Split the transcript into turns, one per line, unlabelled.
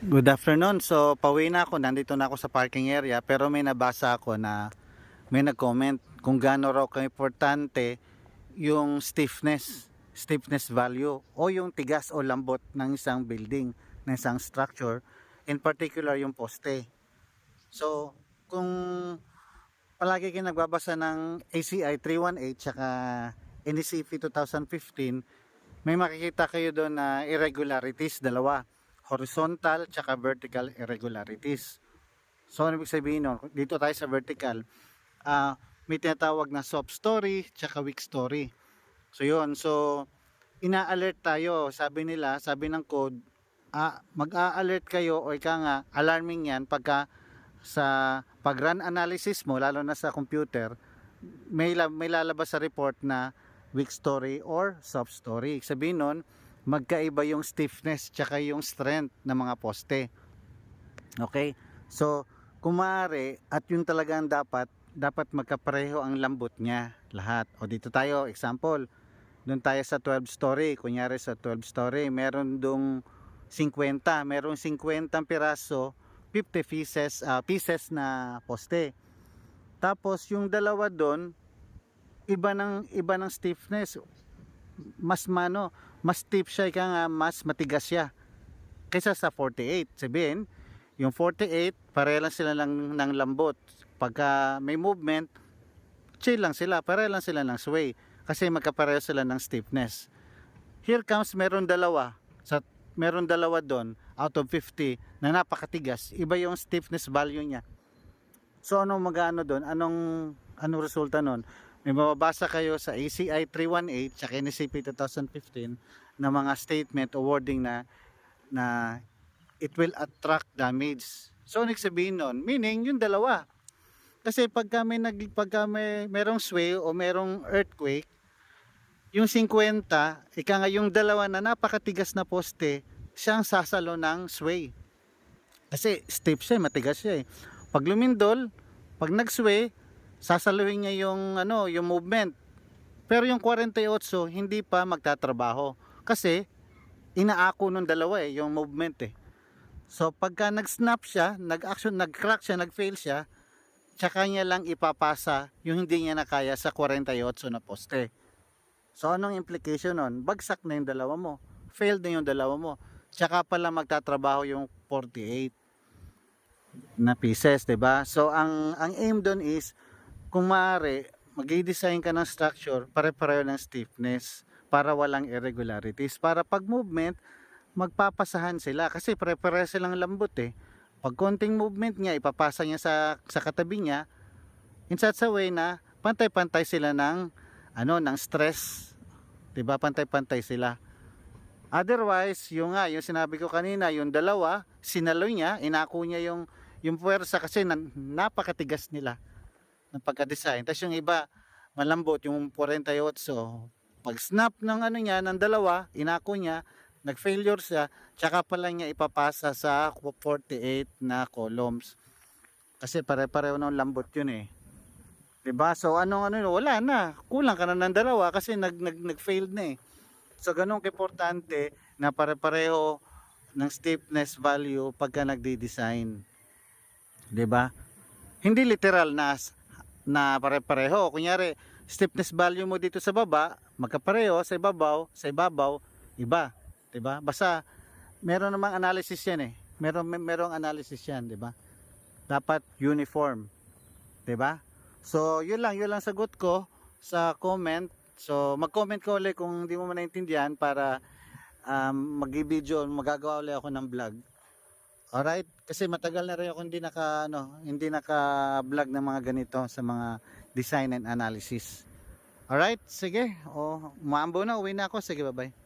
Good afternoon. So, pauwi na ako. Nandito na ako sa parking area. Pero may nabasa ako na may nag-comment kung gaano raw ka-importante yung stiffness, stiffness value o yung tigas o lambot ng isang building, ng isang structure. In particular, yung poste. So, kung palagi kayo nagbabasa ng ACI 318 tsaka NECP 2015, may makikita kayo doon na irregularities, dalawa horizontal tsaka vertical irregularities. So, ano ibig sabihin nun? Dito tayo sa vertical. ah may tinatawag na soft story tsaka weak story. So, yun. So, ina-alert tayo. Sabi nila, sabi ng code, ah, mag-a-alert kayo o ika nga, alarming yan pagka sa pag-run analysis mo, lalo na sa computer, may, may lalabas sa report na weak story or soft story. Sabihin nun, magkaiba yung stiffness tsaka yung strength ng mga poste. Okay? So, kung maaari, at yun talagang dapat, dapat magkapareho ang lambot niya lahat. O dito tayo, example, doon tayo sa 12 story, kunyari sa 12 story, meron dong 50, meron 50 piraso, 50 pieces, ah, pieces na poste. Tapos yung dalawa doon, iba ng iba ng stiffness. Mas mano, mas stiff siya kaya nga mas matigas siya kaysa sa 48. Sabihin, yung 48, pareho lang sila ng, ng lambot. Pagka may movement, chill lang sila, pareho lang sila ng sway. Kasi magkapareho sila ng stiffness. Here comes, meron dalawa. Sa, meron dalawa doon, out of 50, na napakatigas. Iba yung stiffness value niya. So, ano magano doon? Anong, anong resulta nun? May mababasa kayo sa ACI 318 at NCP 2015 na mga statement o wording na na it will attract damage. So, ano sabihin nun? Meaning, yung dalawa. Kasi pagka may, nag, pagka may merong sway o merong earthquake, yung 50, ika nga yung dalawa na napakatigas na poste, siyang sasalo ng sway. Kasi stiff siya, matigas siya eh. Pag lumindol, pag nag-sway, sasaluhin niya yung ano, yung movement. Pero yung 48 hindi pa magtatrabaho kasi inaako nung dalawa eh, yung movement eh. So pagka nag-snap siya, nag-action, nag-crack siya, nag-fail siya, tsaka niya lang ipapasa yung hindi niya nakaya sa 48 na poste. So anong implication nun? Bagsak na yung dalawa mo. Failed na yung dalawa mo. Tsaka pala magtatrabaho yung 48 na pieces, 'di ba? So ang ang aim doon is kung maaari mag-design ka ng structure pare-pareho ng stiffness para walang irregularities para pag movement magpapasahan sila kasi pare-pareho silang lambot eh. Pag konting movement niya ipapasa niya sa sa katabi niya in such a way na pantay-pantay sila ng ano ng stress. 'Di ba? Pantay-pantay sila. Otherwise, yung nga, yung sinabi ko kanina, yung dalawa, sinalo niya, inako niya yung yung puwersa kasi napakatigas nila ng pagka-design. Tapos yung iba, malambot, yung 48. So, pag snap ng ano niya, ng dalawa, inako niya, nag-failure siya, tsaka pala niya ipapasa sa 48 na columns. Kasi pare-pareho ng lambot yun eh. 'Di ba? So anong ano, wala na. Kulang ka na ng dalawa kasi nag nag nag-failed na eh. So ganun importante na pare-pareho ng stiffness value pagka nagdi-design. 'Di ba? Hindi literal na na pare-pareho. Kunyari, stiffness value mo dito sa baba, magkapareho sa ibabaw, sa ibabaw, iba, 'di ba? Basta meron namang analysis 'yan eh. Meron may, merong analysis 'yan, 'di ba? Dapat uniform. 'Di ba? So, yun lang, yun lang sagot ko sa comment. So, mag-comment ko ulit kung hindi mo man naintindihan para um, mag-video, magagawa ulit ako ng vlog. Alright? Kasi matagal na rin ako hindi naka, ano, hindi naka-vlog ng mga ganito sa mga design and analysis. Alright? Sige. O, maambo na. Uwi na ako. Sige, bye-bye.